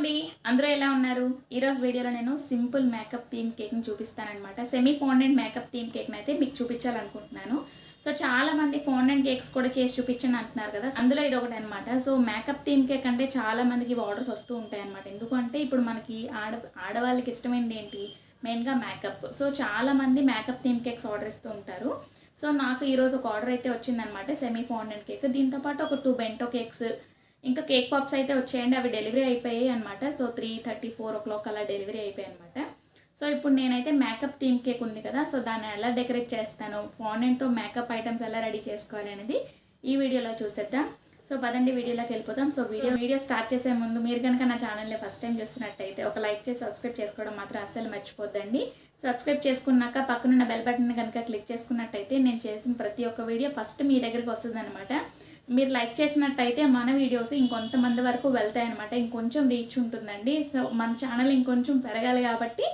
అండి అందరూ ఎలా ఉన్నారు? ఈరోజు వీడియోలో నేను సింపుల్ మేకప్ థీమ్ కేక్ని చూపిస్తానమాట సెమీ ఫోండెంట్ మేకప్ థీమ్ కేక్ని అయితే మీకు చూపించాలనుకుంటున్నాను. సో చాలా మంది ఫోండెంట్ కేక్స్ కూడా చేసి చూపించండి అంటున్నారు కదా. అందులో ఇది ఒకటి అనమాట సో మేకప్ థీమ్ కేక్ అంటే చాలా మందికి ఆర్డర్స్ వస్తూ ఉంటాయి అనమాట ఎందుకంటే ఇప్పుడు మనకి ఆడ ఆడవాళ్ళకి ఇష్టమైనది ఏంటి? మెయిన్గా మేకప్. సో చాలా మంది మేకప్ థీమ్ కేక్స్ ఆర్డర్ ఇస్తూ ఉంటారు. సో నాకు ఈరోజు ఒక ఆర్డర్ అయితే వచ్చిందనమాట సెమీ ఫోండెంట్ కేక్. దీంతోపాటు ఒక టూ బెంటో కేక్స్ ఇంకా కేక్ పాప్స్ అయితే వచ్చేయండి అవి డెలివరీ అయిపోయాయి అనమాట so three thirty four o'clock అలా డెలివరీ అయిపోయాయి అనమాట సో ఇప్పుడు నేనైతే మేకప్ థీమ్ కేక్ ఉంది కదా సో దాన్ని ఎలా డెకరేట్ చేస్తాను ఫాండెంట్తో మేకప్ ఐటమ్స్ ఎలా రెడీ చేసుకోవాలి అనేది ఈ వీడియోలో చూసేద్దాం. సో పదండి వీడియోలోకి వెళ్ళిపోతాం సో వీడియో వీడియో స్టార్ట్ చేసే ముందు మీరు కనుక నా ఛానల్ని ఫస్ట్ టైం చూస్తున్నట్టయితే ఒక లైక్ చేసి సబ్స్క్రైబ్ చేసుకోవడం మాత్రం అస్సలు మర్చిపోద్దండి. సబ్స్క్రైబ్ చేసుకున్నాక పక్కనున్న బెల్ బటన్ కనుక క్లిక్ చేసుకున్నట్టయితే నేను చేసిన ప్రతి ఒక్క వీడియో ఫస్ట్ మీ దగ్గరికి వస్తుంది మీరు లైక్ చేసినట్టయితే మన వీడియోస్ ఇంకొంతమంది వరకు వెళ్తాయన్నమాట. ఇంకొంచెం రీచ్ ఉంటుందండి. సో మన ఛానల్ ఇంకొంచెం పెరగాలి కాబట్టి.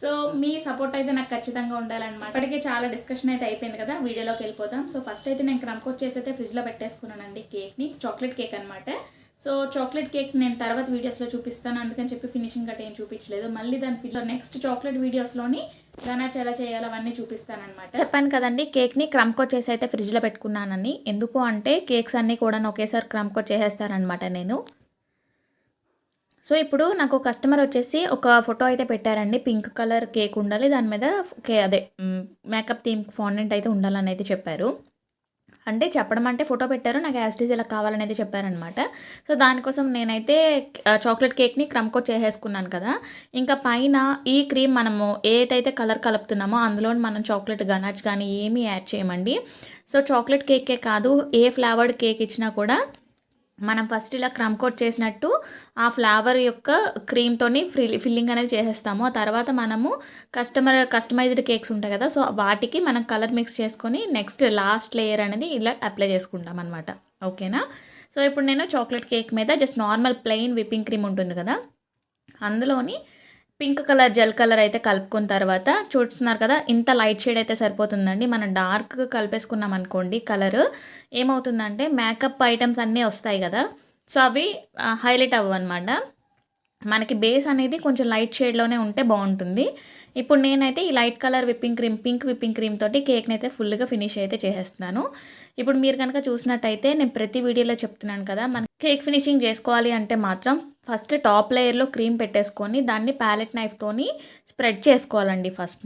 సో మీ సపోర్ట్ అయితే నాకు ఖచ్చితంగా ఉండాలన్నమాట. ఇప్పటికే చాలా డిస్కషన్ అయితే అయిపోయింది కదా. వీడియోలోకి వెళ్ళిపోతాం సో ఫస్ట్ అయితే నేను క్రమ్ కోట్ చేసి అయితే ఫ్రిడ్జ్లో పెట్టేసుకున్నానండి. కేక్ని చాక్లెట్ కేక్ అనమాట సో చాక్లెట్ కేక్ నేను తర్వాత వీడియోస్లో చూపిస్తాను. అందుకని చెప్పి ఫినిషింగ్ గట్ట ఏం చూపించలేదు. మళ్ళీ దాని ఫిల్ నెక్స్ట్ చాక్లెట్ వీడియోస్లోని గనాచ్ ఎలా చేయాలి అవన్నీ చూపిస్తానమాట చెప్పాను కదండి కేక్ని క్రమ్కో చేసి అయితే ఫ్రిడ్జ్లో పెట్టుకున్నానని. ఎందుకు అంటే కేక్స్ అన్నీ కూడా ఒకేసారి క్రమ్కో చేసేస్తానమాట నేను. సో ఇప్పుడు నాకు కస్టమర్ వచ్చేసి ఒక ఫోటో అయితే పెట్టారండి. పింక్ కలర్ కేక్ ఉండాలి. దాని మీద కే అదే మేకప్ థీమ్ ఫాండెంట్ అయితే ఉండాలని అయితే చెప్పారు. అంటే చెప్పడం అంటే ఫోటో పెట్టారు నాకు యాస్టీస్ ఇలా కావాలనేది చెప్పారనమాట. సో దానికోసం నేనైతే చాక్లెట్ కేక్ని క్రమ్కోట్ చేసేసుకున్నాను కదా. ఇంకా పైన ఈ క్రీమ్ మనము ఏటైతే కలర్ కలుపుతున్నామో అందులో మనం చాక్లెట్ గనాచ్ కానీ ఏమీ యాడ్ చేయమండి. సో చాక్లెట్ కేకే కాదు ఏ ఫ్లేవర్డ్ కేక్ ఇచ్చినా కూడా మనం ఫస్ట్ ఇలా క్రమ్ కోట్ చేసినట్టు ఆ ఫ్లేవర్ యొక్క క్రీమ్తోని ఫిల్ ఫిల్లింగ్ అనేది చేసేస్తాము. ఆ తర్వాత మనము కస్టమర్ కస్టమైజ్డ్ కేక్స్ ఉంటాయి కదా సో వాటికి మనం కలర్ మిక్స్ చేసుకొని నెక్స్ట్ లాస్ట్ లేయర్ అనేది ఇలా అప్లై చేసుకుంటాం అనమాట ఓకేనా సో ఇప్పుడు నేను చాక్లెట్ కేక్ మీద just normal plain whipping cream ఉంటుంది కదా అందులోని పింక్ కలర్ జెల్ కలర్ అయితే కలుపుకున్న తర్వాత చూస్తున్నారు కదా ఇంత లైట్ షేడ్ అయితే సరిపోతుందండి. మనం డార్క్ కలిపేసుకున్నాం అనుకోండి కలర్ ఏమవుతుందంటే మేకప్ ఐటమ్స్ అన్నీ వస్తాయి కదా సో అవి హైలైట్ అవ్వనమాట మనకి బేస్ అనేది కొంచెం లైట్ షేడ్లోనే ఉంటే బాగుంటుంది. ఇప్పుడు నేనైతే ఈ light colour whipping cream pink whipping cream తోటి కేక్ని అయితే ఫుల్గా ఫినిష్ అయితే చేసేస్తున్నాను. ఇప్పుడు మీరు కనుక చూసినట్టయితే నేను ప్రతి వీడియోలో చెప్తున్నాను కదా మన కేక్ ఫినిషింగ్ చేసుకోవాలి అంటే మాత్రం ఫస్ట్ టాప్ లేయర్లో క్రీమ్ పెట్టేసుకొని దాన్ని ప్యాలెట్ నైఫ్తోని స్ప్రెడ్ చేసుకోవాలండి ఫస్ట్.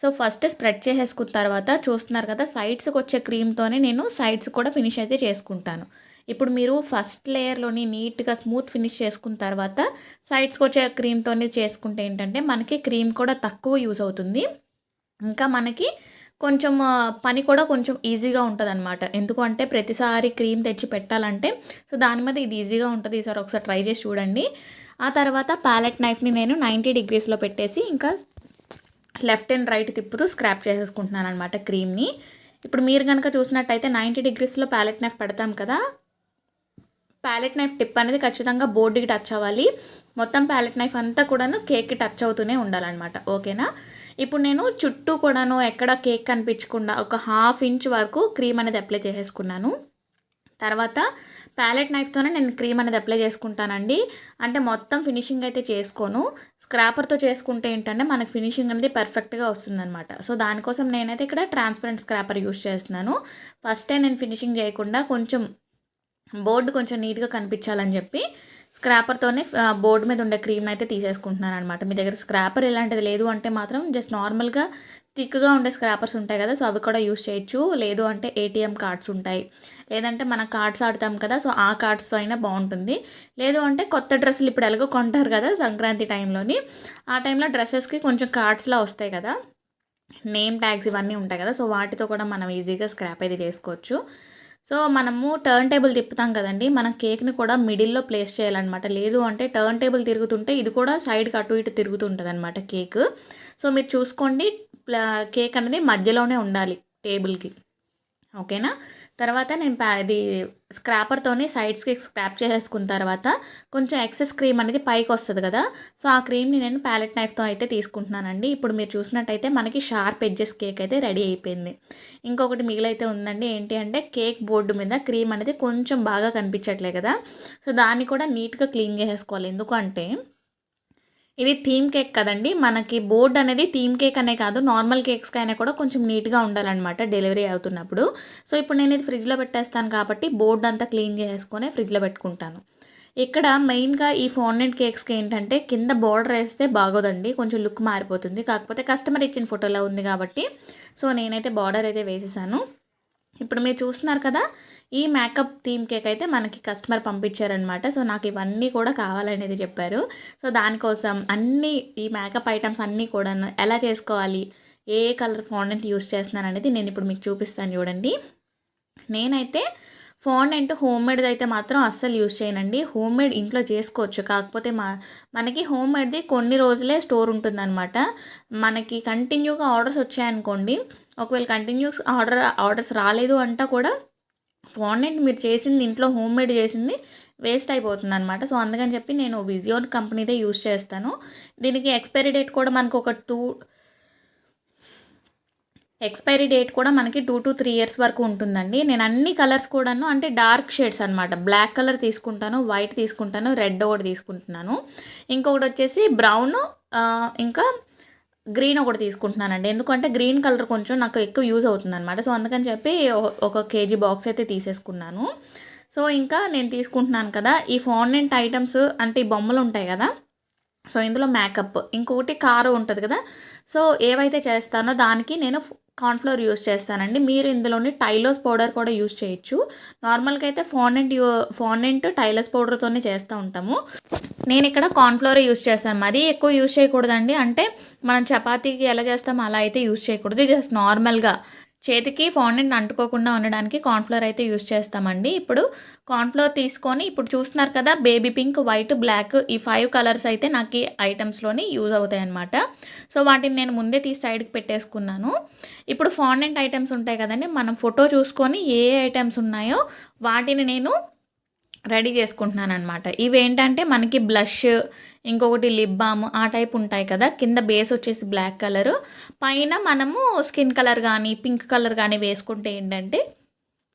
సో ఫస్ట్ స్ప్రెడ్ చేసేసుకున్న తర్వాత చూస్తున్నారు కదా సైడ్స్కి వచ్చే క్రీమ్తోనే నేను సైడ్స్ కూడా ఫినిష్ అయితే చేసుకుంటాను. ఇప్పుడు మీరు ఫస్ట్ లేయర్లోని నీట్గా స్మూత్ ఫినిష్ చేసుకున్న తర్వాత సైడ్స్కి వచ్చే క్రీమ్తోనే చేసుకుంటే ఏంటంటే మనకి క్రీమ్ కూడా తక్కువ యూజ్ అవుతుంది. ఇంకా మనకి కొంచెం పని కూడా కొంచెం ఈజీగా ఉంటుంది అనమాట ఎందుకంటే ప్రతిసారి క్రీమ్ తెచ్చి పెట్టాలంటే సో దాని మీద ఇది ఈజీగా ఉంటుంది. ఈసారి ఒకసారి ట్రై చేసి చూడండి. ఆ తర్వాత ప్యాలెట్ నైఫ్ని నేను నైంటీ డిగ్రీస్లో పెట్టేసి ఇంకా లెఫ్ట్ అండ్ రైట్ తిప్పుతూ స్క్రాప్ చేసేసుకుంటున్నాను అనమాట క్రీమ్ని ఇప్పుడు మీరు కనుక చూసినట్టయితే నైంటీ డిగ్రీస్లో ప్యాలెట్ నైఫ్ పెడతాం కదా ప్యాలెట్ నైఫ్ టిప్ అనేది ఖచ్చితంగా బోర్డుకి టచ్ అవ్వాలి. మొత్తం ప్యాలెట్ నైఫ్ అంతా కూడాను కేక్కి టచ్ అవుతూనే ఉండాలన్నమాట. ఓకేనా? ఇప్పుడు నేను చుట్టూ కూడాను ఎక్కడ కేక్ కనిపించకుండా ఒక హాఫ్ ఇంచ్ వరకు క్రీమ్ అనేది అప్లై చేసేసుకున్నాను. తర్వాత ప్యాలెట్ నైఫ్తోనే నేను క్రీమ్ అనేది అప్లై చేసుకుంటానండి. అంటే మొత్తం ఫినిషింగ్ అయితే చేసుకోను. స్క్రాపర్తో చేసుకుంటే ఏంటంటే మనకు ఫినిషింగ్ అనేది పర్ఫెక్ట్గా వస్తుందన్నమాట. సో దానికోసం నేనైతే ఇక్కడ ట్రాన్స్పరెంట్ స్క్రాపర్ యూస్ చేస్తున్నాను. ఫస్టే నేను ఫినిషింగ్ చేయకుండా కొంచెం బోర్డు కొంచెం నీట్గా కనిపించాలని చెప్పి స్క్రాపర్తోనే బోర్డు మీద ఉండే క్రీమ్ని అయితే తీసేసుకుంటున్నాను అనమాట మీ దగ్గర స్క్రాపర్ ఇలాంటిది లేదు అంటే మాత్రం జస్ట్ నార్మల్గా థిక్గా ఉండే స్క్రాపర్స్ ఉంటాయి కదా సో అవి కూడా యూస్ చేయొచ్చు. లేదు అంటే ఏటీఎం కార్డ్స్ ఉంటాయి. లేదంటే మన కార్డ్స్ ఆడతాం కదా సో ఆ కార్డ్స్తో అయినా బాగుంటుంది. లేదు అంటే కొత్త డ్రెస్సులు ఇప్పుడు ఎలాగో కొంటారు కదా సంక్రాంతి టైంలోని ఆ టైంలో డ్రెస్సెస్కి కొంచెం కార్డ్స్లా వస్తాయి కదా. నేమ్ ట్యాగ్స్ ఇవన్నీ ఉంటాయి కదా సో వాటితో కూడా మనం ఈజీగా స్క్రాప్ అయితే చేసుకోవచ్చు. సో మనము టర్న్ టేబుల్ తిప్పుతాం కదండి. మనం కేక్ని కూడా మిడిల్లో ప్లేస్ చేయాలన్నమాట. లేదు అంటే టర్న్ టేబుల్ తిరుగుతుంటే ఇది కూడా సైడ్కి అటు ఇటు తిరుగుతుంటుంది అనమాట కేక్ సో మీరు చూసుకోండి కేక్ అనేది మధ్యలోనే ఉండాలి టేబుల్కి ఓకేనా? తర్వాత నేను ప్యా ఇది స్క్రాపర్తోని సైడ్స్కి స్క్రాప్ చేసేసుకున్న తర్వాత కొంచెం ఎక్సెస్ క్రీమ్ అనేది పైకి వస్తుంది కదా? సో ఆ క్రీమ్ని నేను ప్యాలెట్ నైఫ్తో అయితే తీసుకుంటున్నానండి. ఇప్పుడు మీరు చూసినట్టయితే మనకి షార్ప్ ఎడ్జెస్ కేక్ అయితే రెడీ అయిపోయింది. ఇంకొకటి మిగిలైతే ఉందండి ఏంటి అంటే కేక్ బోర్డు మీద క్రీమ్ అనేది కొంచెం బాగా కనిపించట్లే కదా? సో దాన్ని కూడా నీట్గా క్లీన్ చేసేసుకోవాలి. ఎందుకంటే ఇది థీమ్ కేక్ కదండి. మనకి బోర్డ్ అనేది థీమ్ కేక్ అనే కాదు. నార్మల్ కేక్స్కి అయినా కూడా కొంచెం నీట్గా ఉండాలన్నమాట డెలివరీ అవుతున్నప్పుడు. సో ఇప్పుడు నేను ఇది ఫ్రిడ్జ్లో పెట్టేస్తాను కాబట్టి బోర్డ్ అంతా క్లీన్ చేసుకొని ఫ్రిడ్జ్లో పెట్టుకుంటాను. ఇక్కడ మెయిన్గా ఈ ఫోర్నెంట్ కేక్స్కి ఏంటంటే కింద బార్డర్ వేస్తే బాగోదండి. కొంచెం లుక్ మారిపోతుంది. కాకపోతే కస్టమర్ ఇచ్చిన ఫోటోలో ఉంది కాబట్టి. సో నేనైతే బార్డర్ అయితే వేసేసాను. ఇప్పుడు మీరు చూస్తున్నారు కదా ఈ మేకప్ థీమ్ కేక్ అయితే మనకి కస్టమర్ పంపించారనమాట సో నాకు ఇవన్నీ కూడా కావాలనేది చెప్పారు. సో దానికోసం అన్ని ఈ మేకప్ ఐటమ్స్ అన్నీ కూడా ఎలా చేసుకోవాలి? ఏ కలర్ ఫాండెంట్ యూస్ చేస్తున్నాను అనేది నేను ఇప్పుడు మీకు చూపిస్తాను చూడండి. నేనైతే ఫాండెంట్ హోమ్ మేడ్ది అయితే మాత్రం అస్సలు యూస్ చేయనండి. హోమ్ మేడ్ ఇంట్లో చేసుకోవచ్చు. కాకపోతే మా మనకి హోమ్ మేడ్ది కొన్ని రోజులే స్టోర్ ఉంటుందన్నమాట. మనకి కంటిన్యూగా ఆర్డర్స్ వచ్చాయనుకోండి ఒకవేళ కంటిన్యూస్ ఆర్డర్ ఆర్డర్స్ రాలేదు అంటా కూడా ఫాండెంట్ మీరు చేసింది ఇంట్లో హోమ్ మేడ్ చేసింది వేస్ట్ అయిపోతుంది అనమాట సో అందుకని చెప్పి నేను విజియోన్ కంపెనీదే యూస్ చేస్తాను. దీనికి ఎక్స్పైరీ డేట్ కూడా మనకు ఒక టూ ఎక్స్పైరీ డేట్ కూడా మనకి టూ టు త్రీ ఇయర్స్ వరకు ఉంటుందండి. నేను అన్ని కలర్స్ కూడాను అంటే డార్క్ షేడ్స్ అనమాట బ్లాక్ కలర్ తీసుకుంటాను వైట్ తీసుకుంటాను రెడ్ ఒకటి తీసుకుంటున్నాను. ఇంకొకటి వచ్చేసి బ్రౌన్ ఇంకా గ్రీన్ ఒకటి తీసుకుంటున్నానండి. ఎందుకంటే గ్రీన్ కలర్ కొంచెం నాకు ఎక్కువ యూజ్ అవుతుంది అనమాట సో అందుకని చెప్పి ఒక కేజీ బాక్స్ అయితే తీసేసుకున్నాను. సో ఇంకా నేను తీసుకుంటున్నాను కదా ఈ ఫాండెంట్ ఐటమ్స్ అంటే ఈ బొమ్మలు ఉంటాయి కదా సో ఇందులో మేకప్ ఇంకొకటి కారు ఉంటుంది కదా సో ఏవైతే చేస్తానో దానికి నేను కార్న్ఫ్లోర్ యూస్ చేస్తానండి. మీరు ఇందులోని టైలోస్ పౌడర్ కూడా యూస్ చేయొచ్చు. నార్మల్గా అయితే ఫాండెంట్ యూ ఫాండెంట్ టైలస్ పౌడర్తోనే చేస్తూ ఉంటాము. నేను ఇక్కడ కార్న్ఫ్లోర్ యూస్ చేస్తాను. మరీ ఎక్కువ యూస్ చేయకూడదండి. అంటే మనం చపాతీకి ఎలా చేస్తామో అలా అయితే యూస్ చేయకూడదు. జస్ట్ నార్మల్గా చేతికి ఫాండెంట్ అంటుకోకుండా ఉండడానికి కార్న్ఫ్లోర్ అయితే యూస్ చేస్తామండి. ఇప్పుడు కార్న్ఫ్లోర్ తీసుకొని ఇప్పుడు చూస్తున్నారు కదా బేబీ పింక్ వైట్ బ్లాక్ ఈ ఫైవ్ కలర్స్ అయితే నాకు ఈ ఐటమ్స్లోని యూజ్ అవుతాయి అన్నమాట సో వాటిని నేను ముందే తీసి సైడ్కి పెట్టేసుకున్నాను. ఇప్పుడు ఫాండెంట్ ఐటమ్స్ ఉంటాయి కదండి మనం ఫోటో చూసుకొని ఏ ఐటమ్స్ ఉన్నాయో వాటిని నేను రెడీ చేసుకుంటున్నాను అనమాట ఇవి ఏంటంటే మనకి బ్లష్ ఇంకొకటి లిప్ బామ్ ఆ టైప్ ఉంటాయి కదా కింద బేస్ వచ్చేసి బ్లాక్ కలరు. పైన మనము స్కిన్ కలర్ కానీ పింక్ కలర్ కానీ వేసుకుంటే ఏంటంటే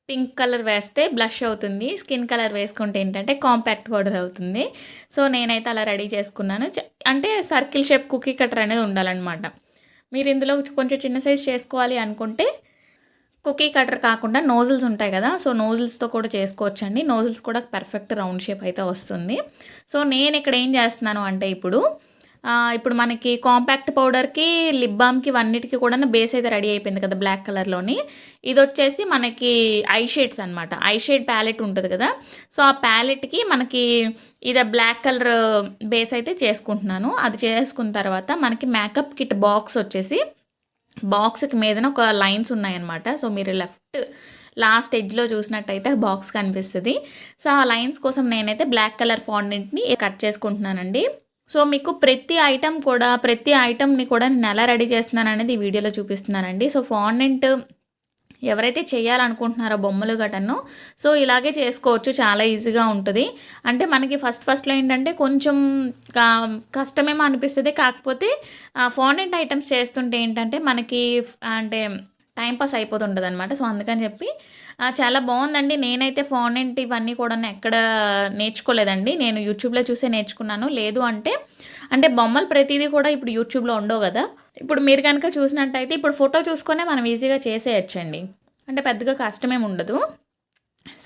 పింక్ కలర్ వేస్తే బ్లష్ అవుతుంది స్కిన్ కలర్ వేసుకుంటే ఏంటంటే కాంపాక్ట్ పౌడర్ అవుతుంది. సో నేనైతే అలా రెడీ చేసుకున్నాను. అంటే సర్కిల్ షేప్ కుకీ కటర్ అనేది ఉండాలన్నమాట. మీరు ఇందులో కొంచెం చిన్న సైజ్ చేసుకోవాలి అనుకుంటే కుకీ కటర్ కాకుండా నోజిల్స్ ఉంటాయి కదా సో నోజిల్స్తో కూడా చేసుకోవచ్చండి. నోజిల్స్ కూడా పర్ఫెక్ట్ రౌండ్ షేప్ అయితే వస్తుంది. సో నేను ఇక్కడ ఏం చేస్తున్నాను అంటే ఇప్పుడు ఇప్పుడు మనకి కాంపాక్ట్ పౌడర్కి లిప్ బామ్కి ఇవన్నిటికీ కూడా బేస్ అయితే రెడీ అయిపోయింది కదా బ్లాక్ కలర్లోని ఇది వచ్చేసి మనకి ఐ షేడ్స్ అనమాట ఐ షేడ్ ప్యాలెట్ ఉంటుంది కదా సో ఆ ప్యాలెట్కి మనకి ఇది బ్లాక్ కలర్ బేస్ అయితే చేసుకుంటున్నాను. అది చేసుకున్న తర్వాత మనకి మేకప్ కిట్ బాక్స్ వచ్చేసి బాక్స్కి మీదన ఒక లైన్స్ ఉన్నాయన్నమాట. సో మీరు లెఫ్ట్ లాస్ట్ ఎడ్జ్లో చూసినట్టయితే బాక్స్ కనిపిస్తుంది. సో ఆ లైన్స్ కోసం నేనైతే బ్లాక్ కలర్ ఫాండెంట్ని కట్ చేసుకుంటున్నానండి. సో మీకు ప్రతి ఐటెం కూడా ప్రతి ఐటెంని కూడా నేను ఎలా రెడీ చేస్తున్నాను అనేది ఈ వీడియోలో చూపిస్తున్నానండి. సో ఫాండెంట్ ఎవరైతే చేయాలనుకుంటున్నారో బొమ్మలు గటను సో ఇలాగే చేసుకోవచ్చు చాలా ఈజీగా ఉంటుంది. అంటే మనకి ఫస్ట్ ఫస్ట్లో ఏంటంటే కొంచెం కా- కష్టమేమో అనిపిస్తుంది కాకపోతే ఫాండెంట్ ఐటమ్స్ చేస్తుంటే ఏంటంటే మనకి అంటే టైం పాస్ అయిపోతుంటుంది అనమాట సో అందుకని చెప్పి చాలా బాగుందండి. నేనైతే ఫాండెంట్ ఇవన్నీ కూడా ఎక్కడ నేర్చుకోలేదండి. నేను యూట్యూబ్లో చూసే నేర్చుకున్నాను. లేదు అంటే అంటే బొమ్మలు ప్రతిదీ కూడా ఇప్పుడు యూట్యూబ్లో ఉండవు కదా. ఇప్పుడు మీరు కనుక చూసినట్టయితే ఇప్పుడు ఫోటో చూసుకొనే మనం ఈజీగా చేసేయచ్చండి. అంటే పెద్దగా కష్టమేమి ఉండదు.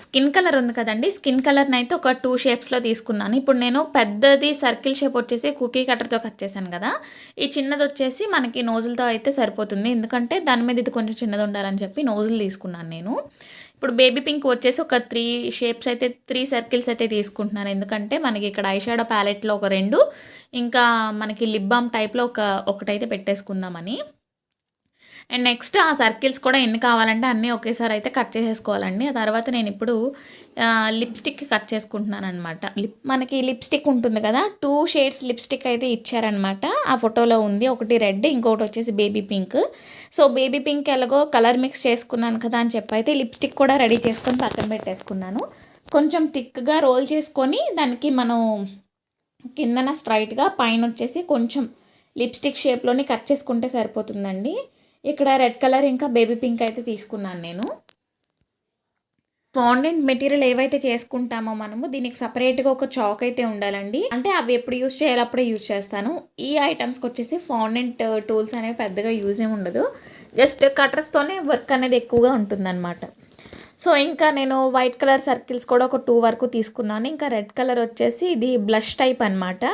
స్కిన్ కలర్ ఉంది కదండి. స్కిన్ కలర్ని అయితే ఒక టూ షేప్స్లో తీసుకున్నాను. ఇప్పుడు నేను పెద్దది సర్కిల్ షేప్ వచ్చేసి కుకీ కట్టర్తో కట్ చేశాను కదా. ఈ చిన్నది వచ్చేసి మనకి నోజులతో అయితే సరిపోతుంది. ఎందుకంటే దాని మీద ఇది కొంచెం చిన్నది ఉండాలని చెప్పి నోజులు తీసుకున్నాను నేను. ఇప్పుడు బేబీ పింక్ వచ్చేసి ఒక త్రీ షేప్స్ అయితే త్రీ సర్కిల్స్ అయితే తీసుకుంటున్నాను. ఎందుకంటే మనకి ఇక్కడ ఐషాడో ప్యాలెట్లో ఒక రెండు ఇంకా మనకి లిప్ బామ్ టైప్లో ఒక ఒకటైతే పెట్టేసుకుందామని. అండ్ నెక్స్ట్ ఆ సర్కిల్స్ కూడా ఎన్ని కావాలంటే అన్నీ ఒకేసారి అయితే కట్ చేసేసుకోవాలండి. ఆ తర్వాత నేను ఇప్పుడు లిప్స్టిక్ కట్ చేసుకుంటున్నాను అనమాట లిప్ మనకి లిప్స్టిక్ ఉంటుంది కదా టూ షేడ్స్ లిప్స్టిక్ అయితే ఇచ్చారనమాట ఆ ఫోటోలో ఉంది ఒకటి రెడ్ ఇంకొకటి వచ్చేసి baby pink. So baby pink ఎలాగో కలర్ మిక్స్ చేసుకున్నాను కదా అని చెప్పి అయితే లిప్స్టిక్ కూడా రెడీ చేసుకొని పక్కన పెట్టేసుకున్నాను. కొంచెం థిక్గా రోల్ చేసుకొని దానికి మనం కిందన స్ట్రైట్గా పైన వచ్చేసి కొంచెం లిప్స్టిక్ షేప్లోని కట్ చేసుకుంటే సరిపోతుందండి. ఇక్కడ రెడ్ కలర్ ఇంకా బేబీ పింక్ అయితే తీసుకున్నాను నేను. ఫాండెంట్ మెటీరియల్ ఏవైతే చేసుకుంటామో మనము దీనికి సపరేట్గా ఒక చాక్ అయితే ఉండాలండి. అంటే అవి ఎప్పుడు యూస్ చేయాలి అప్పుడే యూజ్ చేస్తాను. ఈ ఐటమ్స్కి వచ్చేసి ఫాండెంట్ టూల్స్ uh, అనేవి పెద్దగా యూజ్ ఏమి ఉండదు. జస్ట్ కటర్స్తోనే వర్క్ అనేది ఎక్కువగా ఉంటుందన్నమాట. సో ఇంకా నేను వైట్ కలర్ సర్కిల్స్ కూడా ఒక టూ వరకు తీసుకున్నాను. ఇంకా రెడ్ కలర్ వచ్చేసి ఇది బ్లష్ టైప్ అనమాట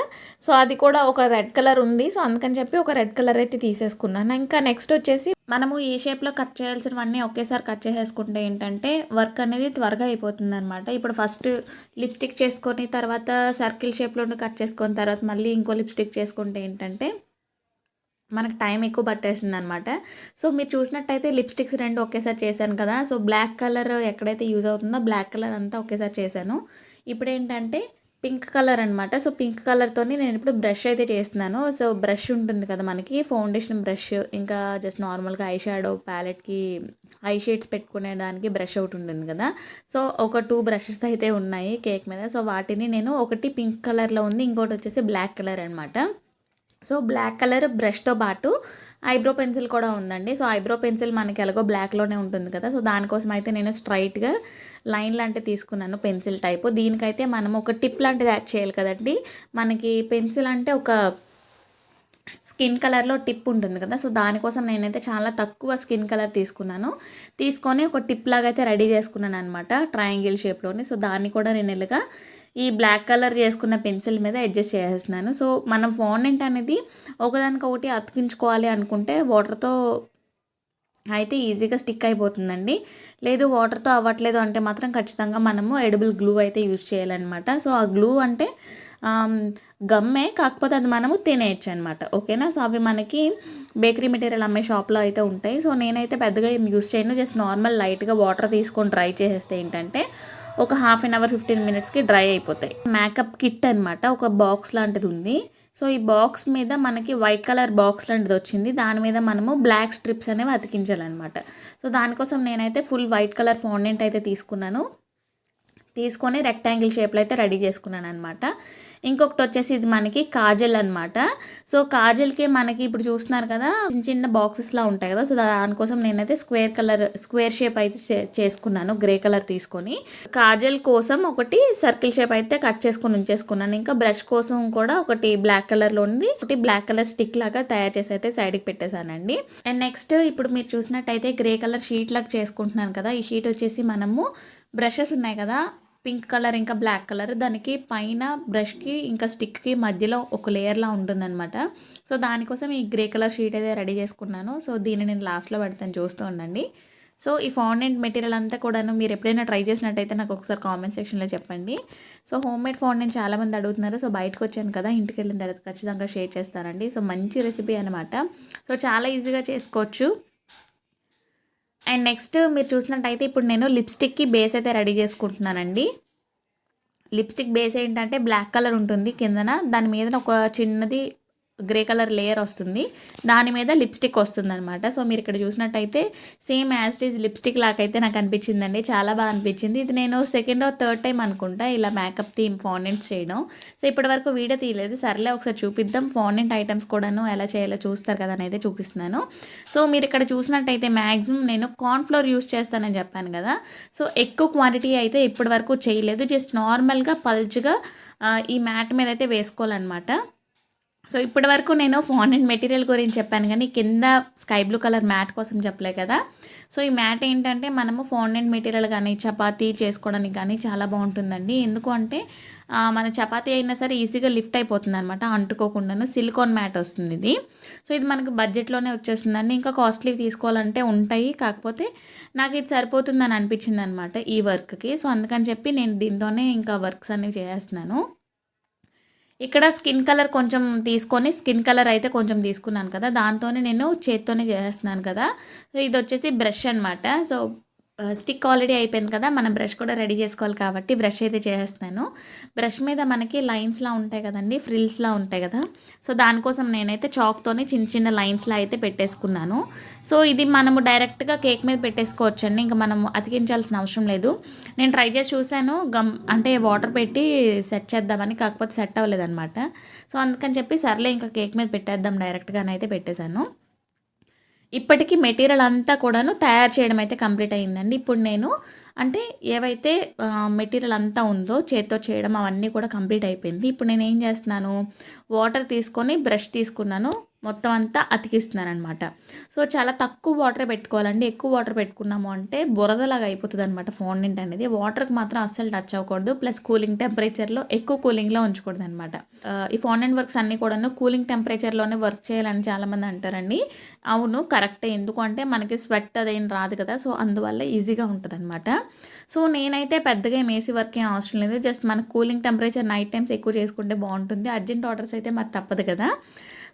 సో అది కూడా ఒక రెడ్ కలర్ ఉంది. సో అందుకని చెప్పి ఒక రెడ్ కలర్ అయితే తీసేసుకున్నాను. ఇంకా నెక్స్ట్ వచ్చేసి మనము ఏ షేప్లో కట్ చేయాల్సినవన్నీ ఒకేసారి కట్ చేసేసుకుంటే ఏంటంటే వర్క్ అనేది త్వరగా అయిపోతుంది అనమాట ఇప్పుడు ఫస్ట్ లిప్స్టిక్ చేసుకొని తర్వాత సర్కిల్ షేప్లో కట్ చేసుకొని తర్వాత మళ్ళీ ఇంకో లిప్స్టిక్ చేసుకుంటే ఏంటంటే మనకు టైం ఎక్కువ పట్టేసింది అనమాట సో మీరు చూసినట్టయితే లిప్స్టిక్స్ రెండు ఒకేసారి చేశాను కదా. సో బ్లాక్ కలర్ ఎక్కడైతే యూజ్ అవుతుందో బ్లాక్ కలర్ అంతా ఒకేసారి చేశాను. ఇప్పుడు ఏంటంటే పింక్ కలర్ అనమాట. సో పింక్ కలర్తోని నేను ఇప్పుడు బ్రష్ అయితే చేస్తున్నాను. సో బ్రష్ ఉంటుంది కదా మనకి ఫౌండేషన్ బ్రష్ ఇంకా జస్ట్ నార్మల్గా ఐ షాడో ప్యాలెట్కి ఐ షేడ్స్ పెట్టుకునే దానికి బ్రష్ ఒకటి ఉంటుంది కదా. సో ఒక టూ బ్రషెస్ అయితే ఉన్నాయి కేక్ మీద. సో వాటిని నేను ఒకటి పింక్ కలర్లో ఉంది ఇంకోటి వచ్చేసి బ్లాక్ కలర్ అనమాట. సో బ్లాక్ కలర్ బ్రష్తో పాటు ఐబ్రో పెన్సిల్ కూడా ఉందండి. సో ఐబ్రో పెన్సిల్ మనకి ఎలాగో బ్లాక్లోనే ఉంటుంది కదా. సో దానికోసం అయితే నేను స్ట్రైట్గా లైన్ లాంటివి తీసుకున్నాను పెన్సిల్ టైపు. దీనికైతే మనం ఒక టిప్ లాంటిది యాడ్ చేయాలి కదండి. మనకి పెన్సిల్ అంటే ఒక స్కిన్ కలర్లో టిప్ ఉంటుంది కదా. సో దానికోసం నేనైతే చాలా తక్కువ స్కిన్ కలర్ తీసుకున్నాను. తీసుకొని ఒక టిప్ లాగా అయితే రెడీ చేసుకున్నాను అనమాట ట్రయాంగిల్ షేప్లోని. సో దాన్ని కూడా నేను ఇలాగా ఈ బ్లాక్ కలర్ చేసుకున్న పెన్సిల్ మీద అడ్జస్ట్ చేసేస్తున్నాను. సో మనం ఫాండెంట్ అనేది ఒకదానికొకటి అతికించుకోవాలి అనుకుంటే వాటర్తో అయితే ఈజీగా స్టిక్ అయిపోతుందండి. లేదు వాటర్తో అవ్వట్లేదు అంటే మాత్రం ఖచ్చితంగా మనము ఎడిబుల్ గ్లూ అయితే యూజ్ చేయాలన్నమాట. సో ఆ గ్లూ అంటే గమ్మే కాకపోతే అది మనము తినేయచ్చు అనమాట ఓకేనా? సో అవి మనకి బేకరీ మెటీరియల్ అమ్మే షాప్లో అయితే ఉంటాయి. సో నేనైతే పెద్దగా ఏం యూస్ చేయను. జస్ట్ నార్మల్ లైట్గా వాటర్ తీసుకొని డ్రై చేసేస్తే ఏంటంటే ఒక హాఫ్ అన్ అవర్ ఫిఫ్టీన్ మినిట్స్కి డ్రై అయిపోతాయి. మేకప్ కిట్ అనమాట. ఒక బాక్స్ లాంటిది ఉంది. సో ఈ బాక్స్ మీద మనకి వైట్ కలర్ బాక్స్ లాంటిది వచ్చింది. దాని మీద మనము బ్లాక్ స్ట్రిప్స్ అనేవి అతికించాలన్నమాట. సో దానికోసం నేనైతే ఫుల్ వైట్ కలర్ ఫాండెంట్ అయితే తీసుకున్నాను. తీసుకొని రెక్టాంగిల్ షేప్లో అయితే రెడీ చేసుకున్నాను అనమాట ఇంకొకటి వచ్చేసి ఇది మనకి కాజల్ అనమాట సో కాజల్కి మనకి ఇప్పుడు చూస్తున్నారు కదా చిన్న చిన్న బాక్సెస్లా ఉంటాయి కదా. సో దానికోసం నేనైతే స్క్వేర్ కలర్ స్క్వేర్ షేప్ అయితే చే- చేసుకున్నాను గ్రే కలర్ తీసుకొని. కాజల్ కోసం ఒకటి సర్కిల్ షేప్ అయితే కట్ చేసుకొని ఉంచేసుకున్నాను. ఇంకా బ్రష్ కోసం కూడా ఒకటి బ్లాక్ కలర్లో ఉంది. ఒకటి బ్లాక్ కలర్ స్టిక్ లాగా తయారు చేసి అయితే సైడ్కి పెట్టేశానండి. అండ్ నెక్స్ట్ ఇప్పుడు మీరు చూసినట్టయితే గ్రే కలర్ షీట్ లాగా చేసుకుంటున్నాను కదా. ఈ షీట్ వచ్చేసి మనము బ్రషెస్ ఉన్నాయి కదా పింక్ కలర్ ఇంకా బ్లాక్ కలర్. దానికి పైన బ్రష్కి ఇంకా స్టిక్కి మధ్యలో ఒక లేయర్లా ఉంటుందన్నమాట. సో దానికోసం ఈ గ్రే కలర్ షీట్ అయితే రెడీ చేసుకున్నాను. సో దీన్ని నేను లాస్ట్లో పెడతాను. చూస్తూ ఉండండి. సో ఈ ఫాండెంట్ మెటీరియల్ అంతా కూడాను మీరు ఎప్పుడైనా ట్రై చేసినట్టయితే నాకు ఒకసారి కామెంట్ సెక్షన్లో చెప్పండి. సో హోమ్ మేడ్ ఫాండెంట్ చాలామంది అడుగుతున్నారు. సో బయటకు వచ్చాను కదా ఇంటికి వెళ్ళిన తర్వాత ఖచ్చితంగా షేర్ చేస్తానండి. సో మంచి రెసిపీ అనమాట సో చాలా ఈజీగా చేసుకోవచ్చు. అండ్ నెక్స్ట్ మీరు చూసినట్టయితే ఇప్పుడు నేను లిప్స్టిక్కి బేస్ అయితే రెడీ చేసుకుంటున్నానండి. లిప్స్టిక్ బేస్ ఏంటంటే బ్లాక్ కలర్ ఉంటుంది కిందన. దాని మీద ఒక చిన్నది గ్రే కలర్ లేయర్ వస్తుంది. దాని మీద లిప్స్టిక్ వస్తుంది అనమాట సో మీరు ఇక్కడ చూసినట్టయితే సేమ్ యాజ్ ఈజ్ లిప్స్టిక్ లాగైతే నాకు అనిపించిందండి. చాలా బాగా అనిపించింది. ఇది నేను సెకండ్ ఆర్ థర్డ్ టైం అనుకుంటా ఇలా మేకప్ థీమ్ ఫాండెంట్స్ చేయడం. సో ఇప్పటి వరకు వీడియో తీయలేదు. సర్లే ఒకసారి చూపిద్దాం. ఫాండెంట్ ఐటమ్స్ కూడాను ఎలా చేయాలో చూస్తారు కదా అని అయితే చూపిస్తున్నాను. సో మీరు ఇక్కడ చూసినట్టయితే మ్యాక్సిమం నేను కార్న్ఫ్లోర్ యూస్ చేస్తానని చెప్పాను కదా. సో ఎక్కువ క్వాంటిటీ అయితే ఇప్పటి వరకు చేయలేదు జస్ట్ నార్మల్గా పల్చగా ఈ మ్యాట్ మీద అయితే వేసుకోవాలన్నమాట. సో ఇప్పటి వరకు నేను ఫాండెంట్ మెటీరియల్ గురించి చెప్పాను కానీ కింద స్కై బ్లూ కలర్ మ్యాట్ కోసం చెప్పలే కదా. సో ఈ మ్యాట్ ఏంటంటే మనము ఫాండెంట్ మెటీరియల్ కానీ చపాతీ చేసుకోవడానికి కానీ చాలా బాగుంటుందండి. ఎందుకు అంటే మన చపాతీ అయినా సరే ఈజీగా లిఫ్ట్ అయిపోతుంది అనమాట అంటుకోకుండాను సిలికాన్ మ్యాట్ వస్తుంది ఇది. సో ఇది మనకు బడ్జెట్లోనే వచ్చేస్తుందండి. ఇంకా కాస్ట్లీ తీసుకోవాలంటే ఉంటాయి. కాకపోతే నాకు ఇది సరిపోతుందని అనిపించింది అనమాట ఈ వర్క్కి. సో అందుకని చెప్పి నేను దీంతోనే ఇంకా వర్క్స్ అనేవి చేస్తున్నాను. ఇక్కడ స్కిన్ కలర్ కొంచెం తీసుకొని స్కిన్ కలర్ అయితే కొంచెం తీసుకున్నాను కదా దాంతోనే నేను చేత్తోనే చేస్తున్నాను కదా. సో ఇది వచ్చేసి బ్రష్ అనమాట సో స్టిక్ ఆల్రెడీ అయిపోయింది కదా మనం బ్రష్ కూడా రెడీ చేసుకోవాలి కాబట్టి బ్రష్ అయితే చేసేస్తాను బ్రష్ మీద మనకి లైన్స్లా ఉంటాయి కదండి ఫ్రిల్స్లా ఉంటాయి కదా. సో దానికోసం నేనైతే చాక్తోనే చిన్న చిన్న లైన్స్లా అయితే పెట్టేసుకున్నాను. సో ఇది మనము డైరెక్ట్గా కేక్ మీద పెట్టేసుకోవచ్చు అండి ఇంకా మనం అతికించాల్సిన అవసరం లేదు. నేను ట్రై చేసి చూశాను గమ్ అంటే వాటర్ పెట్టి సెట్ చేద్దామని కాకపోతే సెట్ అవ్వలేదు అనమాట సో అందుకని చెప్పి సర్లే ఇంకా కేక్ మీద పెట్టేద్దాం డైరెక్ట్గా అయితే పెట్టేశాను. ఇప్పటికీ మెటీరియల్ అంతా కూడాను తయారు చేయడం అయితే కంప్లీట్ అయ్యిందండి. ఇప్పుడు నేను అంటే ఏవైతే మెటీరియల్ అంతా ఉందో చేత్తో చేయడం అవన్నీ కూడా కంప్లీట్ అయిపోయింది. ఇప్పుడు నేను ఏం చేస్తున్నాను వాటర్ తీసుకొని బ్రష్ తీసుకున్నాను. మొత్తం అంతా అతికిస్తున్నారనమాట సో చాలా తక్కువ వాటర్ పెట్టుకోవాలండి. ఎక్కువ వాటర్ పెట్టుకున్నాము అంటే బురదలాగా అయిపోతుంది అనమాట ఫోండెంట్ అనేది. వాటర్కి మాత్రం అస్సలు టచ్ అవ్వకూడదు. ప్లస్ కూలింగ్ టెంపరేచర్లో ఎక్కువ కూలింగ్లో ఉంచకూడదు అనమాట ఈ ఫోండెంట్ వర్క్స్ అన్నీ కూడాను కూలింగ్ టెంపరేచర్లోనే వర్క్ చేయాలని చాలామంది అంటారండి. అవును కరెక్టే. ఎందుకంటే మనకి స్వెట్ అదేం రాదు కదా. సో అందువల్ల ఈజీగా ఉంటుంది అనమాట సో నేనైతే పెద్దగా ఏం ఏసీ వర్క్ ఏం అవసరం లేదు. జస్ట్ మన కూలింగ్ టెంపరేచర్ నైట్ టైమ్స్ ఎక్కువ చేసుకుంటే బాగుంటుంది. అర్జెంట్ ఆర్డర్స్ అయితే మరి తప్పదు కదా.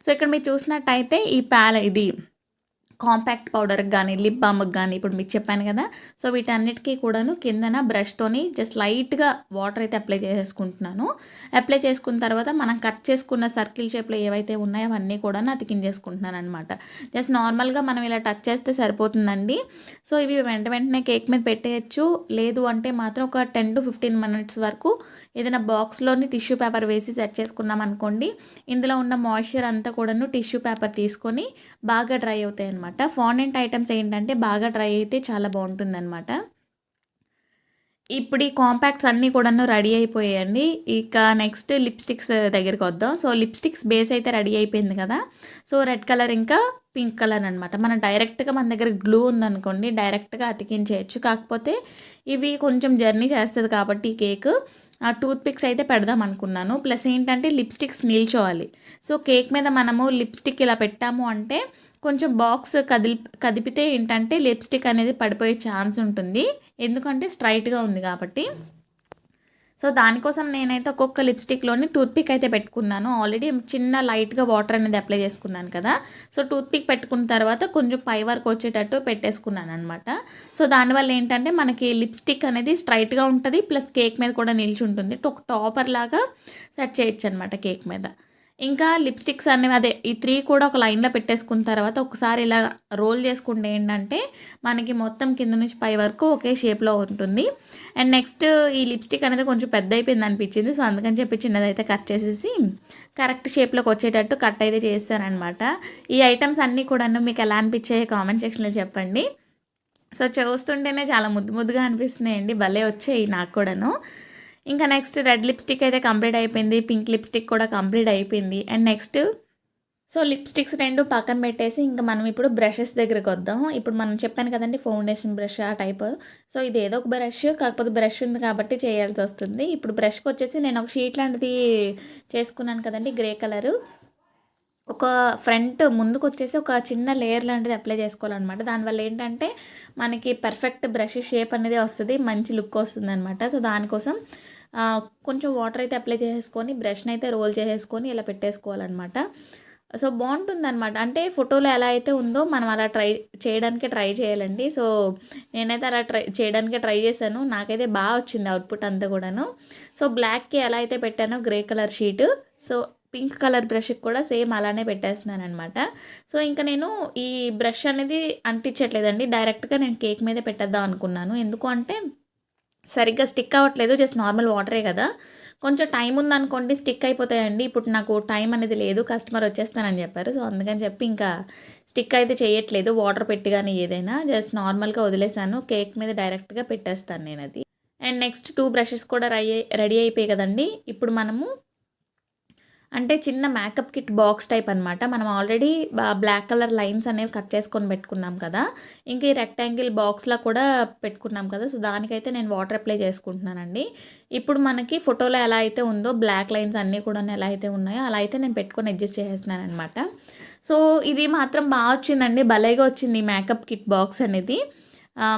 సో ఇక్కడ మీరు చూసినట్టయితే ఈ ప్యాల ఇది కాంపాక్ట్ పౌడర్కి కానీ లిప్ బామ్కి కానీ ఇప్పుడు మీకు చెప్పాను కదా. సో వీటన్నిటికీ కూడాను కిందన బ్రష్తోని జస్ట్ లైట్గా వాటర్ అయితే అప్లై చేసేసుకుంటున్నాను అప్లై చేసుకున్న తర్వాత మనం కట్ చేసుకున్న సర్కిల్ షేప్లో ఏవైతే ఉన్నాయో అవన్నీ కూడా అతికించేసుకుంటున్నాను అనమాట జస్ట్ నార్మల్గా మనం ఇలా టచ్ చేస్తే సరిపోతుందండి. సో ఇవి వెంట వెంటనే కేక్ మీద పెట్టేయచ్చు. లేదు అంటే మాత్రం ఒక టెన్ టు ఫిఫ్టీన్ మినిట్స్ వరకు ఏదైనా బాక్స్లోని టిష్యూ పేపర్ వేసి సెట్ చేసుకున్నాం అనుకోండి ఇందులో ఉన్న మాయిశ్చర్ అంతా కూడాను టిష్యూ పేపర్ తీసుకొని బాగా డ్రై అవుతాయి అనమాట ఫాండెంట్ ఐటమ్స్ ఏంటంటే బాగా డ్రై అయితే చాలా బాగుంటుంది అనమాట ఇప్పుడు ఈ కాంపాక్ట్స్ అన్నీ కూడాను రెడీ అయిపోయాయండి. ఇక నెక్స్ట్ లిప్స్టిక్స్ దగ్గరికి వద్దాం. సో లిప్స్టిక్స్ బేస్ అయితే రెడీ అయిపోయింది కదా. సో రెడ్ కలర్ ఇంకా పింక్ కలర్ అనమాట మనం డైరెక్ట్గా మన దగ్గర గ్లూ ఉందనుకోండి డైరెక్ట్గా అతికించేయచ్చు. కాకపోతే ఇవి కొంచెం జర్నీ చేస్తుంది కాబట్టి ఈ కేక్. ఆ టూత్ పిక్స్ అయితే పెడదాం అనుకున్నాను. ప్లస్ ఏంటంటే లిప్స్టిక్స్ నిల్చోవాలి. సో కేక్ మీద మనము లిప్స్టిక్ ఇలా పెట్టాము అంటే కొంచెం బాక్స్ కదిలి కదిపితే ఏంటంటే లిప్స్టిక్ అనేది పడిపోయే ఛాన్స్ ఉంటుంది. ఎందుకంటే స్ట్రైట్గా ఉంది కాబట్టి. సో దానికోసం నేనైతే ఒక్కొక్క లిప్స్టిక్లోని టూత్పిక్ అయితే పెట్టుకున్నాను. ఆల్రెడీ చిన్న లైట్గా వాటర్ అనేది అప్లై చేసుకున్నాను కదా. సో టూత్పిక్ పెట్టుకున్న తర్వాత కొంచెం పై వరకు వచ్చేటట్టు పెట్టేసుకున్నాను అనమాట సో దానివల్ల ఏంటంటే మనకి లిప్స్టిక్ అనేది స్ట్రైట్గా ఉంటుంది ప్లస్ కేక్ మీద కూడా నిలిచి ఉంటుంది. ఒక టాపర్ లాగా సెట్ చేయొచ్చు అనమాట కేక్ మీద. ఇంకా లిప్స్టిక్స్ అనేవి అదే ఈ త్రీ కూడా ఒక లైన్లో పెట్టేసుకున్న తర్వాత ఒకసారి ఇలా రోల్ చేసుకుంటే ఏంటంటే మనకి మొత్తం కింద నుంచి పై వరకు ఒకే షేప్లో ఉంటుంది. అండ్ నెక్స్ట్ ఈ లిప్స్టిక్ అనేది కొంచెం పెద్ద అయిపోయింది అనిపించింది. సో అందుకని చెప్పి చిన్నదైతే కట్ చేసేసి కరెక్ట్ షేప్లోకి వచ్చేటట్టు కట్ అయితే చేస్తారనమాట ఈ ఐటమ్స్ అన్నీ కూడా మీకు ఎలా అనిపించాయి కామెంట్ సెక్షన్లో చెప్పండి. సో చూస్తుంటేనే చాలా ముద్దు ముద్దుగా అనిపిస్తున్నాయండి. భలే వచ్చాయి నాకు కూడాను. ఇంకా నెక్స్ట్ రెడ్ లిప్స్టిక్ అయితే కంప్లీట్ అయిపోయింది పింక్ లిప్స్టిక్ కూడా కంప్లీట్ అయిపోయింది. అండ్ నెక్స్ట్ సో లిప్స్టిక్స్ రెండు పక్కన పెట్టేసి ఇంకా మనం ఇప్పుడు బ్రషెస్ దగ్గరికి వద్దాం. ఇప్పుడు మనం చెప్పాను కదండి ఫౌండేషన్ బ్రష్ ఆ టైప్ సో ఇది ఏదో ఒక బ్రష్ కాకపోతే బ్రష్ ఉంది కాబట్టి చేయాల్సి వస్తుంది. ఇప్పుడు బ్రష్కి వచ్చేసి నేను ఒక షీట్ లాంటిది చేసుకున్నాను కదండి గ్రే కలరు ఒక ఫ్రంట్ ముందుకు వచ్చేసి ఒక చిన్న లేయర్ లాంటిది అప్లై చేసుకోవాలన్నమాట. దానివల్ల ఏంటంటే మనకి పర్ఫెక్ట్ బ్రష్ షేప్ అనేది వస్తుంది మంచి లుక్ వస్తుంది అనమాట సో దానికోసం కొంచెం వాటర్ అయితే అప్లై చేసేసుకొని బ్రష్ని అయితే రోల్ చేసేసుకొని ఇలా పెట్టేసుకోవాలన్నమాట. సో బాగుంటుందన్నమాట. అంటే ఫోటోలో ఎలా అయితే ఉందో మనం అలా ట్రై చేయడానికి ట్రై చేయాలండి. సో నేనైతే అలా ట్రై చేయడానికి ట్రై చేశాను. నాకైతే బాగా వచ్చింది అవుట్పుట్ అంతా కూడాను. సో బ్లాక్కి ఎలా అయితే పెట్టానో grey colour sheet. So pink colour బ్రష్కి కూడా సేమ్ అలానే పెట్టేస్తున్నాను అనమాట సో ఇంకా నేను ఈ బ్రష్ అనేది అంటించట్లేదండి. డైరెక్ట్గా నేను కేక్ మీద పెట్టేద్దాం అనుకున్నాను. ఎందుకు అంటే సరిగ్గా స్టిక్ అవ్వట్లేదు జస్ట్ నార్మల్ వాటరే కదా. కొంచెం టైం ఉందనుకోండి స్టిక్ అయిపోతాయండి. ఇప్పుడు నాకు టైం అనేది లేదు కస్టమర్ వచ్చేస్తానని చెప్పారు. సో అందుకని చెప్పి ఇంకా స్టిక్ అయితే చేయట్లేదు వాటర్ పెట్టి కానీ ఏదైనా. జస్ట్ నార్మల్గా వదిలేసాను కేక్ మీద డైరెక్ట్గా పెట్టేస్తాను నేను అది అండ్ నెక్స్ట్ టూ బ్రషెస్ కూడా రెడీ రెడీ అయిపోయాయి కదండి. ఇప్పుడు మనము అంటే చిన్న మేకప్ కిట్ బాక్స్ టైప్ అనమాట మనం ఆల్రెడీ బ్లాక్ కలర్ లైన్స్ అనేవి కట్ చేసుకొని పెట్టుకున్నాం కదా. ఇంక ఈ రెక్టాంగిల్ బాక్స్లా కూడా పెట్టుకున్నాం కదా. సో దానికైతే నేను వాటర్ అప్లై చేసుకుంటున్నానండి. ఇప్పుడు మనకి ఫోటోలో ఎలా అయితే ఉందో బ్లాక్ లైన్స్ అన్నీ కూడా ఎలా అయితే ఉన్నాయో అలా అయితే నేను పెట్టుకొని అడ్జస్ట్ చేసేస్తున్నాను అనమాట సో ఇది మాత్రం బాగా వచ్చిందండి. భలేగా వచ్చింది ఈ మేకప్ కిట్ బాక్స్ అనేది.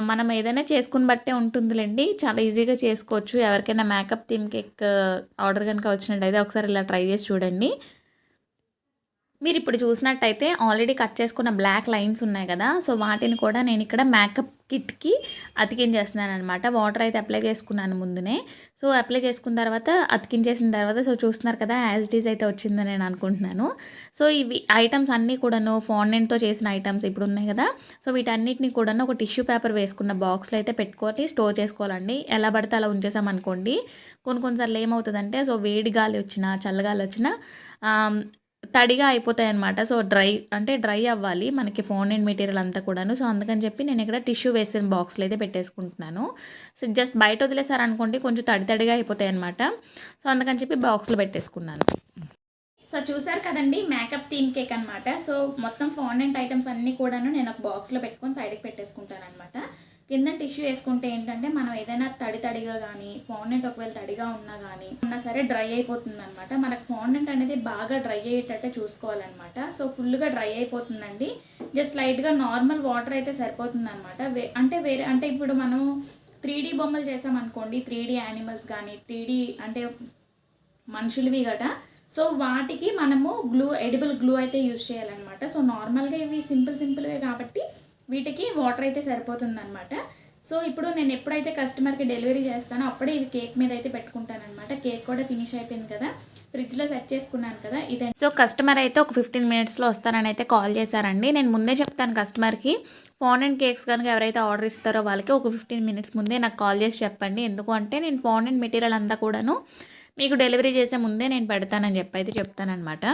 మనం ఏదైనా చేసుకుని బట్టే ఉంటుందిలేండి. చాలా ఈజీగా చేసుకోవచ్చు. ఎవరికైనా మేకప్ థీమ్ కేక్ ఆర్డర్ కనుక వచ్చినట్టయితే ఒకసారి ఇలా ట్రై చేసి చూడండి. మీరు ఇప్పుడు చూసినట్టయితే ఆల్రెడీ కట్ చేసుకున్న బ్లాక్ లైన్స్ ఉన్నాయి కదా సో వాటిని కూడా నేను ఇక్కడ మేకప్ కిట్కి అతికించేస్తున్నాను అనమాట వాటర్ అయితే అప్లై చేసుకున్నాను ముందునే. సో అప్లై చేసుకున్న తర్వాత అతికించేసిన తర్వాత సో చూస్తున్నారు కదా యాజ్ డీజ్ అయితే వచ్చిందని నేను అనుకుంటున్నాను. సో ఇవి ఐటమ్స్ అన్నీ కూడాను ఫాండెంట్తో చేసిన ఐటమ్స్ ఇప్పుడు ఉన్నాయి కదా సో వీటన్నిటిని కూడాను ఒక టిష్యూ పేపర్ వేసుకున్న బాక్స్లో అయితే పెట్టుకొని స్టోర్ చేసుకోవాలండి. ఎలా పడితే అలా ఉంచేసామనుకోండి కొన్ని కొన్నిసార్లు ఏమవుతుందంటే సో వేడి గాలి వచ్చినా చల్లగాలి వచ్చినా తడిగా అయిపోతాయి అనమాట సో డ్రై అంటే డ్రై అవ్వాలి మనకి ఫోన్ అండ్ మెటీరియల్ అంతా కూడాను. సో అందుకని చెప్పి నేను ఇక్కడ టిష్యూ వేసిన బాక్స్లో అయితే పెట్టేసుకుంటున్నాను. సో జస్ట్ బయట వదిలేసారు అనుకోండి కొంచెం తడి తడిగా అయిపోతాయి అనమాట సో అందుకని చెప్పి బాక్స్లో పెట్టేసుకున్నాను. సో చూసారు కదండి మేకప్ థీమ్ కేక్ అనమాట సో మొత్తం ఫాండెంట్ ఐటమ్స్ అన్నీ కూడాను నేను ఒక బాక్స్లో పెట్టుకొని సైడ్కి పెట్టేసుకుంటాను అనమాట కింద టిష్యూ వేసుకుంటే ఏంటంటే మనం ఏదైనా తడి తడిగా కానీ ఫాండెంట్ ఒకవేళ తడిగా ఉన్నా కానీ ఉన్నా సరే డ్రై అయిపోతుంది అనమాట మనకు ఫాండెంట్ అనేది బాగా డ్రై అయ్యేటట్టు చూసుకోవాలన్నమాట. సో ఫుల్గా డ్రై అయిపోతుందండి. జస్ట్ లైట్గా నార్మల్ వాటర్ అయితే సరిపోతుంది అనమాట అంటే వేరే అంటే ఇప్పుడు మనం త్రీ డీ బొమ్మలు చేసామనుకోండి త్రీ డీ యానిమల్స్ కానీ త్రీ డీ అంటే మనుషులవి గట. సో వాటికి మనము గ్లూ ఎడిబుల్ గ్లూ అయితే యూజ్ చేయాలన్నమాట. సో నార్మల్గా ఇవి సింపుల్ సింపుల్వే కాబట్టి వీటికి వాటర్ అయితే సరిపోతుందన్నమాట. సో ఇప్పుడు నేను ఎప్పుడైతే కస్టమర్కి డెలివరీ చేస్తానో అప్పుడే ఇవి కేక్ మీద అయితే పెట్టుకుంటానమాట కేక్ కూడా ఫినిష్ అయిపోయింది కదా. ఫ్రిడ్జ్లో సెట్ చేసుకున్నాను కదా ఇదే. సో కస్టమర్ అయితే ఒక ఫిఫ్టీన్ మినిట్స్లో వస్తానని అయితే కాల్ చేశారండి. నేను ముందే చెప్తాను కస్టమర్కి ఫోన్ అండ్ కేక్స్ కనుక ఎవరైతే ఆర్డర్ ఇస్తారో వాళ్ళకి ఒక ఫిఫ్టీన్ మినిట్స్ ముందే నాకు కాల్ చేసి చెప్పండి. ఎందుకు అంటే నేను ఫోన్ అండ్ మెటీరియల్ అంతా కూడాను మీకు డెలివరీ చేసే ముందే నేను పెడతానని చెప్పి అయితే చెప్తానమాట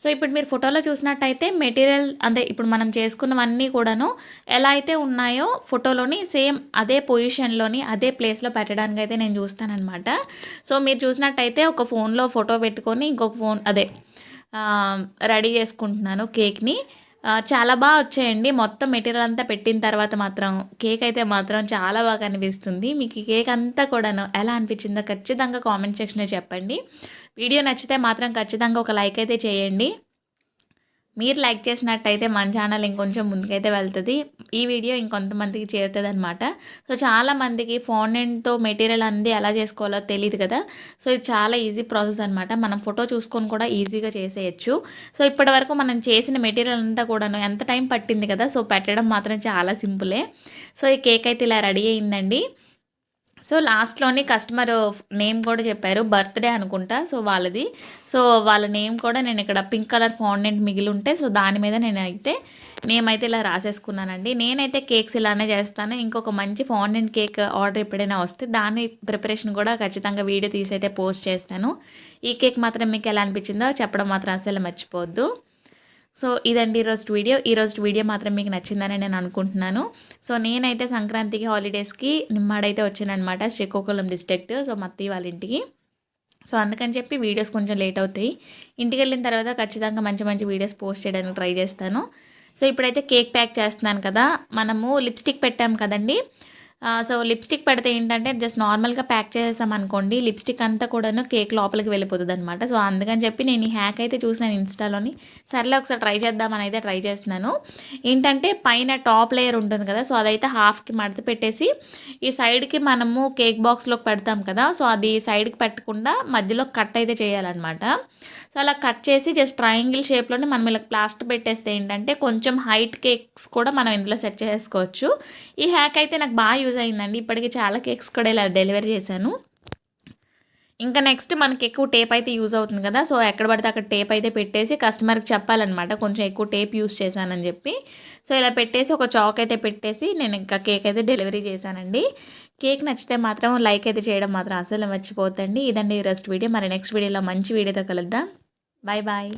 సో ఇప్పుడు మీరు ఫోటోలో చూసినట్టయితే మెటీరియల్ అంటే ఇప్పుడు మనం చేసుకున్నవన్నీ కూడాను ఎలా అయితే ఉన్నాయో ఫోటోలోని సేమ్ అదే పొజిషన్లోని అదే ప్లేస్లో పెట్టడానికి అయితే నేను చూస్తానమాట సో మీరు చూసినట్టయితే ఒక ఫోన్లో ఫోటో పెట్టుకొని ఇంకొక ఫోన్ అదే రెడీ చేసుకుంటున్నాను కేక్ని. చాలా బాగా వచ్చాయండి. మొత్తం మెటీరియల్ అంతా పెట్టిన తర్వాత మాత్రం కేక్ అయితే మాత్రం చాలా బాగా అనిపిస్తుంది. మీకు ఈ కేక్ అంతా కూడాను ఎలా అనిపించిందో ఖచ్చితంగా కామెంట్ సెక్షన్లో చెప్పండి. వీడియో నచ్చితే మాత్రం ఖచ్చితంగా ఒక లైక్ అయితే చేయండి. మీరు లైక్ చేసినట్టయితే మన ఛానల్ ఇంకొంచెం ముందుకైతే వెళ్తుంది. ఈ వీడియో ఇంకొంతమందికి చేరుతుంది అనమాట సో చాలా మందికి ఫాండెంట్తో మెటీరియల్ అంది ఎలా చేసుకోవాలో తెలియదు కదా. సో ఇది చాలా ఈజీ ప్రాసెస్ అనమాట మనం ఫోటో చూసుకొని కూడా ఈజీగా చేసేయచ్చు. సో ఇప్పటివరకు మనం చేసిన మెటీరియల్ అంతా కూడాను ఎంత టైం పట్టింది కదా. సో పెట్టడం మాత్రం చాలా సింపులే సో ఈ కేక్ అయితే ఇలా రెడీ అయిందండి. సో లాస్ట్లోని కస్టమర్ నేమ్ కూడా చెప్పారు బర్త్డే అనుకుంటా సో వాళ్ళది. సో వాళ్ళ నేమ్ కూడా నేను ఇక్కడ పింక్ కలర్ ఫాండెంట్ మిగిలి ఉంటే సో దాని మీద నేను అయితే నేమ్ అయితే ఇలా రాసేసుకున్నానండి. నేనైతే కేక్స్ ఇలానే చేస్తాను. ఇంకొక మంచి ఫాండెంట్ కేక్ ఆర్డర్ ఎప్పుడైనా వస్తే దాని ప్రిపరేషన్ కూడా ఖచ్చితంగా వీడియో తీసి అయితే పోస్ట్ చేస్తాను. ఈ కేక్ మాత్రం మీకు ఎలా అనిపించిందో చెప్పడం మాత్రం అసలు మర్చిపోవద్దు. సో ఇదండి ఈరోజు వీడియో. ఈరోజు వీడియో మాత్రం మీకు నచ్చిందని నేను అనుకుంటున్నాను. సో నేనైతే సంక్రాంతికి హాలిడేస్కి నిమ్మాడైతే వచ్చానమాట శ్రీకాకుళం డిస్ట్రిక్ట్ సో మత్తి వాళ్ళ ఇంటికి. సో అందుకని చెప్పి వీడియోస్ కొంచెం లేట్ అవుతాయి. ఇంటికి వెళ్ళిన తర్వాత ఖచ్చితంగా మంచి మంచి వీడియోస్ పోస్ట్ చేయడానికి ట్రై చేస్తాను. సో ఇప్పుడైతే కేక్ ప్యాక్ చేస్తున్నాను కదా. మనము లిప్స్టిక్ పెట్టాం కదండి. సో లిప్స్టిక్ పెడితే ఏంటంటే జస్ట్ నార్మల్గా ప్యాక్ చేసేసాం అనుకోండి లిప్స్టిక్ అంతా కూడాను కేక్ లోపలికి వెళ్ళిపోతుంది అనమాట సో అందుకని చెప్పి నేను ఈ హ్యాక్ అయితే చూసాను ఇన్స్టాలోని. సర్లే ఒకసారి ట్రై చేద్దామని అయితే ట్రై చేస్తున్నాను. ఏంటంటే పైన టాప్ లేయర్ ఉంటుంది కదా సో అదైతే హాఫ్కి మడత పెట్టేసి ఈ సైడ్కి మనము కేక్ బాక్స్లోకి పెడతాం కదా సో అది సైడ్కి పెట్టకుండా మధ్యలో కట్ అయితే చేయాలన్నమాట. సో అలా కట్ చేసి జస్ట్ ట్రయాంగిల్ షేప్లోనే మనం ఇలా ప్లాస్టర్ పెట్టేస్తే ఏంటంటే కొంచెం హైట్ కేక్స్ కూడా మనం ఇందులో సెట్ చేసుకోవచ్చు. ఈ హ్యాక్ అయితే నాకు బాగా యూజ్ అయిందండి. ఇప్పటికి చాలా కేక్స్ కూడా ఇలా డెలివరీ చేశాను. ఇంకా నెక్స్ట్ మనకి ఎక్కువ టేప్ అయితే యూజ్ అవుతుంది కదా. సో ఎక్కడ పడితే అక్కడ టేప్ అయితే పెట్టేసి కస్టమర్కి చెప్పాలన్నమాట. కొంచెం ఎక్కువ టేప్ యూజ్ చేశానని చెప్పి. సో ఇలా పెట్టేసి ఒక చాక్ అయితే పెట్టేసి నేను ఇంకా కేక్ అయితే డెలివరీ చేశానండి. కేక్ నచ్చితే మాత్రం లైక్ అయితే చేయడం మాత్రం అసలు మర్చిపోతండి ఇదండి రెస్ట్ వీడియో మరి నెక్స్ట్ వీడియోలో మంచి వీడియోతో కలుద్దాం. Bye bye